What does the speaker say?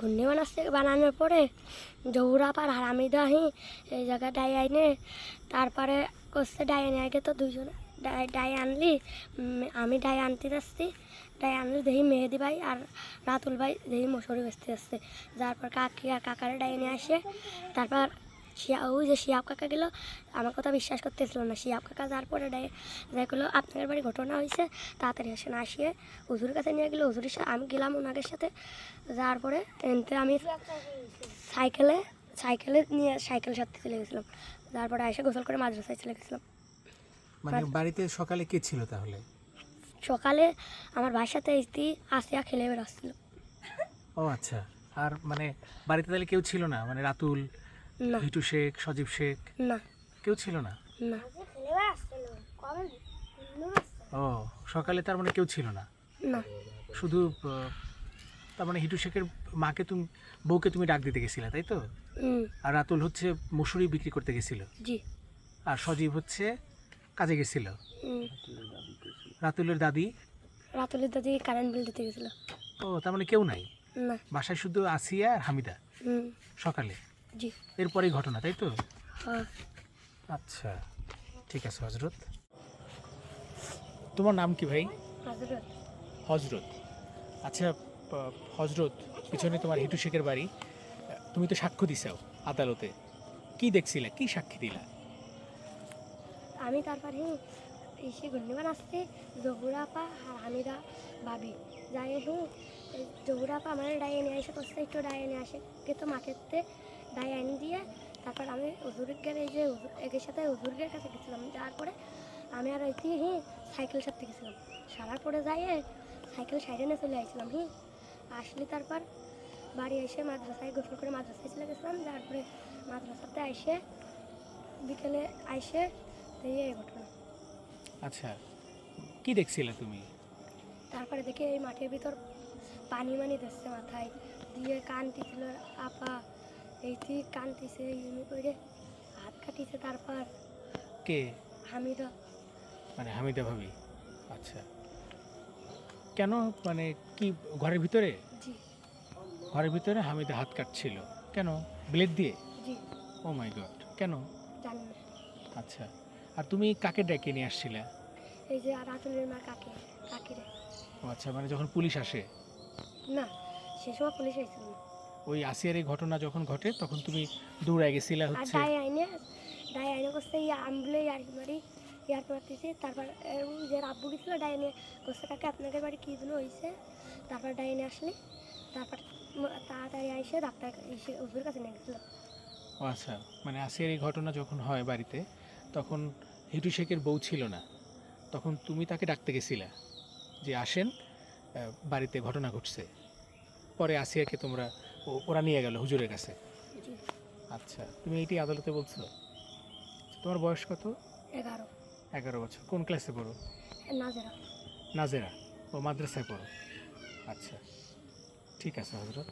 ঘূর্ণি বানাচ্ছে বানানোর পরে জৌরা পার হারামি দাহি, এই জায়গায় ডাই আইনে, তারপরে করছে ডাই আনে, আগে তো দুজনে ডাই ডাই আনলি আমি ডাই আনতে যাচ্ছি, ডাই আনলি দেহি মেহেদি ভাই আর রাতুল ভাই দেহি মশুরি বেচতে যাচ্ছে। যারপর কাকি আর কাকারে ডাই নিয়ে আসে, তারপর শিয়া ওই যে শিয়াব কাকা গেল আমার কথা বিশ্বাস করতেছিল না। শিয়াব কাকা তারপরে যাই আপনাদের বাড়ি ঘটনা হয়েছে তাড়াতাড়ি আসে না আসিয়ে হুজুরের কাছে নিয়ে গেলো। হুজুরের সাথে আমি গেলাম ওনাদের সাথে। যাওয়ার পরে এনতে আমি সাইকেলে সাইকেলে নিয়ে সাইকেল সাথে চলে গেছিলাম। তারপরে এসে গোসল করে মাদ্রাসায় চলে গেছিলাম। মানে বাড়িতে সকালে কে ছিল তাহলে? সকালে আমার ভাইয়ের সাথে ইস্তি আসিয়া খেলে বেরোচ্ছিল ও আচ্ছা। আর মানে বাড়িতে তাহলে কেউ ছিল না? মানে রাতুল না। হিটু শেখ সজীব শেখ। না। কেউ ছিল না? না। ও সকালে তার মানে কেউ ছিল না? না। শুধু তার মানে হিটু শেখের মাকে তুমি বউকে তুমি ডাক দিতে গেছিলে তাই তো? আর রাতুল হচ্ছে মসুরি বিক্রি করতে গেছিল? জি। আর সজীব হচ্ছে কাজে গেছিল? রাতুলের দাদি? রাতুলের দাদি কারেন্ট বিল দিতে গেছিল। ও তার মানে কেউ নাই? না। বাসায় শুধু আসিয়া আর হামিদা? হুম, সকালে? জি। এরপরেই ঘটনা তাই তো? হ্যাঁ। আচ্ছা ঠিক আছে হজরত তোমার নাম কি ভাই? হজরত হজরত আচ্ছা হজরত পিছনে তোমার হিটু শেখের বাড়ি। তুমি তো সাক্ষ্য দিছাও আদালতে। কি দেখছিলে? কি সাক্ষী দিলা? আমি তারপরে এসে ঘূর্ণিমান আসতে জহুরাপা আর হামিদা ভাবি। যাই হুঁ জহুরাপা আমার ডায়ে নিয়ে আসে করছে একটু ডাই নিয়ে আসে কিন্তু মাঠেতে ডাই এনে দিয়ে তারপর আমি হুজুরের এই যে একের সাথে হুজুরের কাছে গেছিলাম। যাওয়ার পরে আমি আর ওই হি সাইকেল সাথে গেছিলাম। সারার পরে যাইয়ে সাইকেল সাইডে নিয়ে চলে আসছিলাম হি। আসলি তারপর বাড়ি এসে মাদ্রাসায় গোসল করে মাদ্রাসায় চলে গেছিলাম। তারপরে মাদ্রাসাতে এসে বিকেলে আইসে এই ঘটনা। আচ্ছা কি দেখছিলে তুমি? তারপরে দেখি এই মাঠের ভিতর পানি মানি দিচ্ছে মাথায়। দিয়ে কান কানতিছিল আপা এইটি কানতিছে এমনি করে হাত কাটিছে তারপর। কে? হামিদা। মানে হামিদা ভাবি? আচ্ছা। কেন? মানে কি ঘরের ভিতরে? জি। ঘরের ভিতরে হামিদা হাত কাটছিল। কেন? ব্লেড দিয়ে? জি। Oh my god. কেন? জানি না। আচ্ছা। আর তুমি কাকে ডেকে নিয়ে আসছিলে? এই যে আর আতুলের মা কাকে কাকিরে। ও আচ্ছা মানে যখন পুলিশ আসে? না সে সময় পুলিশ হয়েছিল না। ওই আসিয়ার এই ঘটনা যখন ঘটে তখন তুমি দৌড়ে গেছিলে আর হচ্ছে? ডাই আইনে ডাই আইনে করছে ইয়া আমবুলে ইয়ার মারি ইয়ার মারতেছে তারপর ওই যে আব্বু গেছিল ডাই নিয়ে করছে কাকে আপনাদের বাড়ি কী জন্য হয়েছে তারপর ডাই নিয়ে আসলে তারপর তাড়াতাড়ি আইসে ডাক্তার এসে ওষুধের কাছে নিয়ে গেছিল। ও আচ্ছা মানে আসিয়ার এই ঘটনা যখন হয় বাড়িতে তখন হিটু শেখের বউ ছিল না। তখন তুমি তাকে ডাকতে গেছিলা যে আসেন বাড়িতে ঘটনা ঘটছে। পরে আসিয়াকে তোমরা ওরা নিয়ে গেল হুজুরের কাছে। আচ্ছা তুমি এইটি আদালতে বলছো? তোমার বয়স কত? এগারো। এগারো বছর। কোন ক্লাসে পড়ো? নাজেরা। নাজেরা। ও মাদ্রাসায় পড়ো। আচ্ছা ঠিক আছে হজরত।